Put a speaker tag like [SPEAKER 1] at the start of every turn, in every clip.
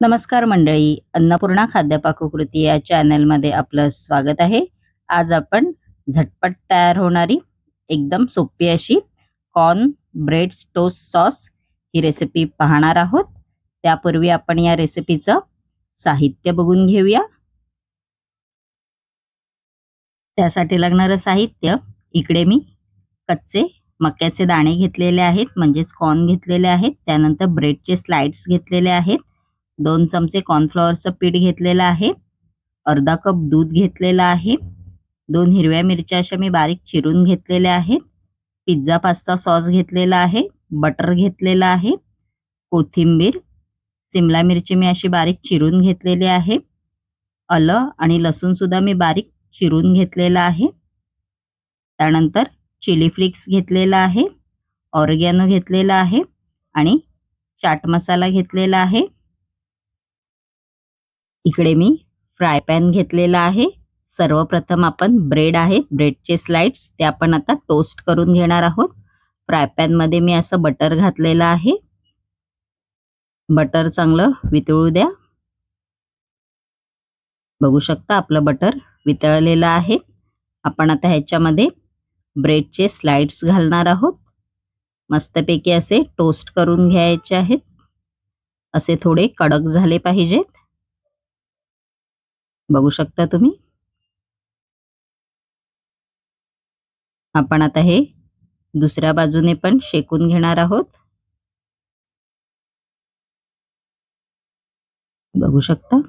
[SPEAKER 1] नमस्कार मंडळी अन्नपूर्णा खाद्यपाककृती या चॅनलमध्ये आपलं स्वागत आहे. आज आपण झटपट तयार होणारी एकदम सोपी अशी कॉर्न ब्रेड टोस्ट सॉस ही रेसिपी पाहणार आहोत. त्यापूर्वी आपण या रेसिपीचं साहित्य बघून घेऊया. त्यासाठी लागणारं साहित्य इकडे मी कच्चे मक्याचे दाणे घेतलेले आहेत म्हणजेच कॉर्न घेतलेले आहेत त्यानंतर ब्रेडचे स्लाइड्स घेतलेले आहेत. दोन चमचे कॉर्नफ्लॉवरचं पीठ घेतलेलं आहे. अर्धा कप दूध घेतलेलं आहे. दोन हिरव्या मिरच्या अशा मी बारीक चिरून घेतलेल्या आहेत. पिझ्झा पास्ता सॉस घेतलेला आहे. बटर घेतलेलं आहे. कोथिंबीर सिमला मिरची मी अशी बारीक चिरून घेतलेली आहे. आलं आणि लसूणसुद्धा मी बारीक चिरून घेतलेला आहे. त्यानंतर चिली फ्लिक्स घेतलेला आहे. ऑरगॅनो घेतलेला आहे. आणि चाट मसाला घेतलेला आहे. इकडे मी फ्राय पॅन घेतलेला आहे. सर्वप्रथम आपण ब्रेड आहे ब्रेडचे स्लाइड्स ते आपण आता टोस्ट करून घेणार आहोत. फ्राय पॅनमध्ये मी असं बटर घातलेलं आहे. बटर चांगलं वितळू द्या. बघू शकता आपलं बटर वितळलेलं आहे. आपण आता ह्याच्यामध्ये ब्रेडचे स्लाइड्स घालणार आहोत. मस्तपैकी असे टोस्ट करून घ्यायचे आहेत. असे थोडे कडक झाले पाहिजेत. बघू शकता तुम्ही. आपण आता हे दुसऱ्या बाजूने पण शेकून घेणार आहोत. बघू शकता.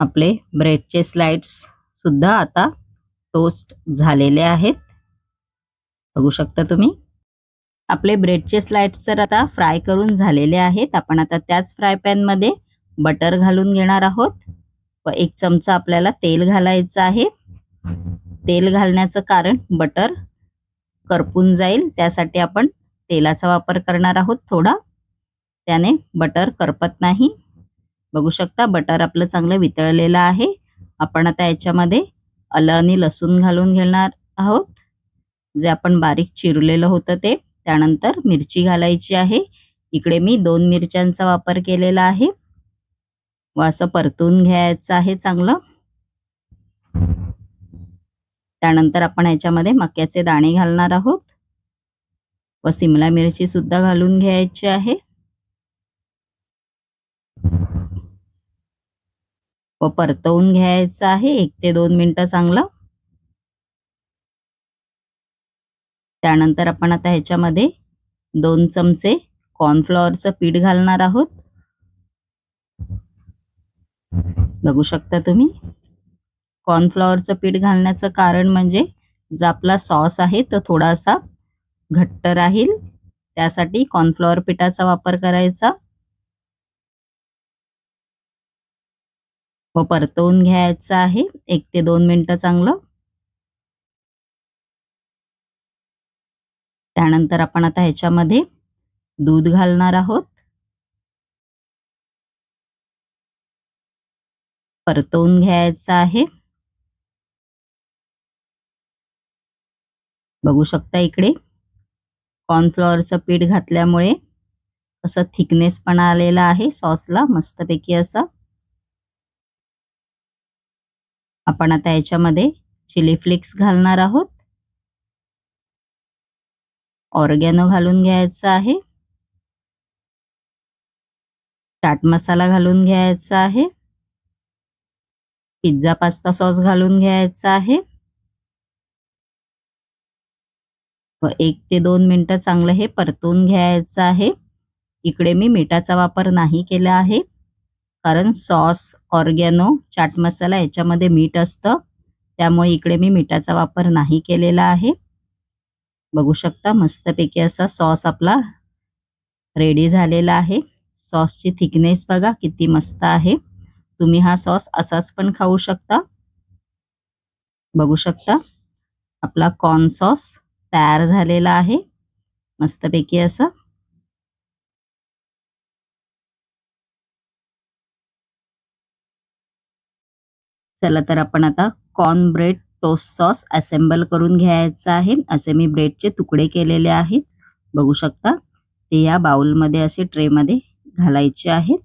[SPEAKER 1] आपले ब्रेडचे स्लाइड्स सुद्धा आता टोस्ट झालेले आहेत. बघू शकता तुम्ही. आपले ब्रेडचे स्लाइड्स तर आता फ्राय करून झालेले आहेत. आपण आता त्याच फ्राय पॅनमध्ये बटर घालून घेणार आहोत. व एक चमचा आपल्याला तेल घालायचं आहे. तेल घालण्याचं कारण बटर करपून जाईल. त्यासाठी आपण तेलाचा वापर करणार आहोत थोडा. त्याने बटर करपत नाही. बघू शकता बटर आपलं चांगलं वितळलेलं आहे. आपण आता याच्यामध्ये आलं आणि लसूण घालून घेणार आहोत. जे आपण बारीक चिरलेलं होतं ते. त्यानंतर मिरची घालायची आहे. इकडे मी दोन मिरच्यांचा वापर केलेला आहे. व असं परतून घ्यायचं आहे चांगलं. त्यानंतर आपण ह्याच्यामध्ये मक्याचे दाणे घालणार आहोत. व सिमला मिरची सुद्धा घालून घ्यायची आहे. व परतवून घ्यायचं आहे एक ते दोन मिनटं चांगलं. त्यानंतर आपण आता ह्याच्यामध्ये दोन चमचे कॉर्नफ्लॉवरचं पीठ घालणार आहोत. बघू शकता तुम्ही. कॉर्नफ्लॉवरचं पीठ घालण्याचं कारण म्हणजे जो आपला सॉस आहे तो थोडासा घट्ट राहील. त्यासाठी कॉर्नफ्लॉवर पिठाचा वापर करायचा. व परतवून घ्यायचं आहे. एक ते दोन मिनटं चांगलं. त्यानंतर आपण आता ह्याच्यामध्ये दूध घालणार आहोत. परतवून घ्यायचं आहे. बघू शकता इकडे. कॉर्नफ्लॉवरचं पीठ घातल्यामुळे असं थिकनेस पण आलेला आहे सॉसला मस्तपैकी असा. आपण आता याच्यामध्ये चिली फ्लेक्स घालणार आहोत. ऑर्गॅनो घालून घ्यायचा आहे. चाट मसाला घालून घ्यायचा आहे. पिझ्झा पास्ता सॉस घालून घ्यायचा आहे. व एक ते दोन मिनटं चांगलं हे परतून घ्यायचं आहे. इकडे मी मिठाचा वापर नाही केला आहे. कारण सॉस ऑर्गॅनो चाट मसाला याच्यामध्ये मीठ असतं. त्यामुळे इकडे मी मिठाचा वापर नाही केलेला आहे. बघू शकता मस्तपैकी असा सॉस आपला रेडी झालेला आहे. सॉसची थिकनेस बघा किती मस्त आहे. तुम्ही हा सॉस असाच पण खाऊ शकता. बघू शकता. आपला कॉर्न सॉस तयार झालेला आहे. मस्तपैकी असं. चला तर आपण आता corn bread toast sauce assemble करून घ्यायचा आहे. असे मी ब्रेडचे तुकडे केलेले आहेत. बघू शकता. ते या बाउलमध्ये असे ट्रेमध्ये घालायचे आहेत.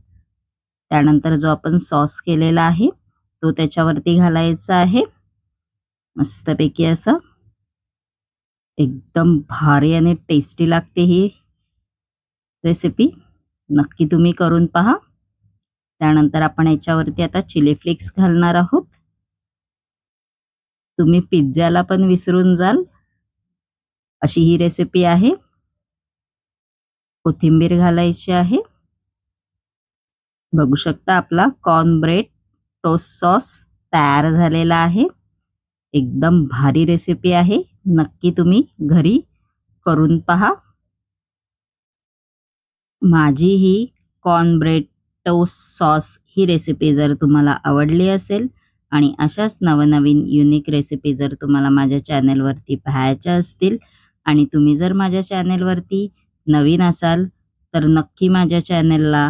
[SPEAKER 1] त्यानंतर जो आपण सॉस केलेला आहे तो त्याच्यावरती घालायचा आहे. मस्तपैकी असं. एकदम भारी आणि टेस्टी लागते ही रेसिपी नक्की तुम्ही करून पहा. त्यानंतर आपण याच्यावरती आता चिली फ्लेक्स घालणार आहोत. तुम्ही पिझ्झाला पण विसरून जाल. अशी ही रेसिपी आहे. कोथिंबीर घालायची आहे. बघू शकता आपला कॉर्न ब्रेड टोस्ट सॉस तयार झालेला आहे. एकदम भारी रेसिपी आहे. नक्की तुम्ही घरी करून पहा. माझी ही कॉर्न ब्रेड टोस्ट सॉस ही रेसिपी जर तुम्हाला आवडली असेल आणि अशाच नवनवीन युनिक रेसिपी जर तुम्हाला माझ्या चॅनेलवरती पाहायच्या असतील आणि तुम्ही जर माझ्या चॅनेलवरती नवीन असाल तर नक्की माझ्या चॅनेलला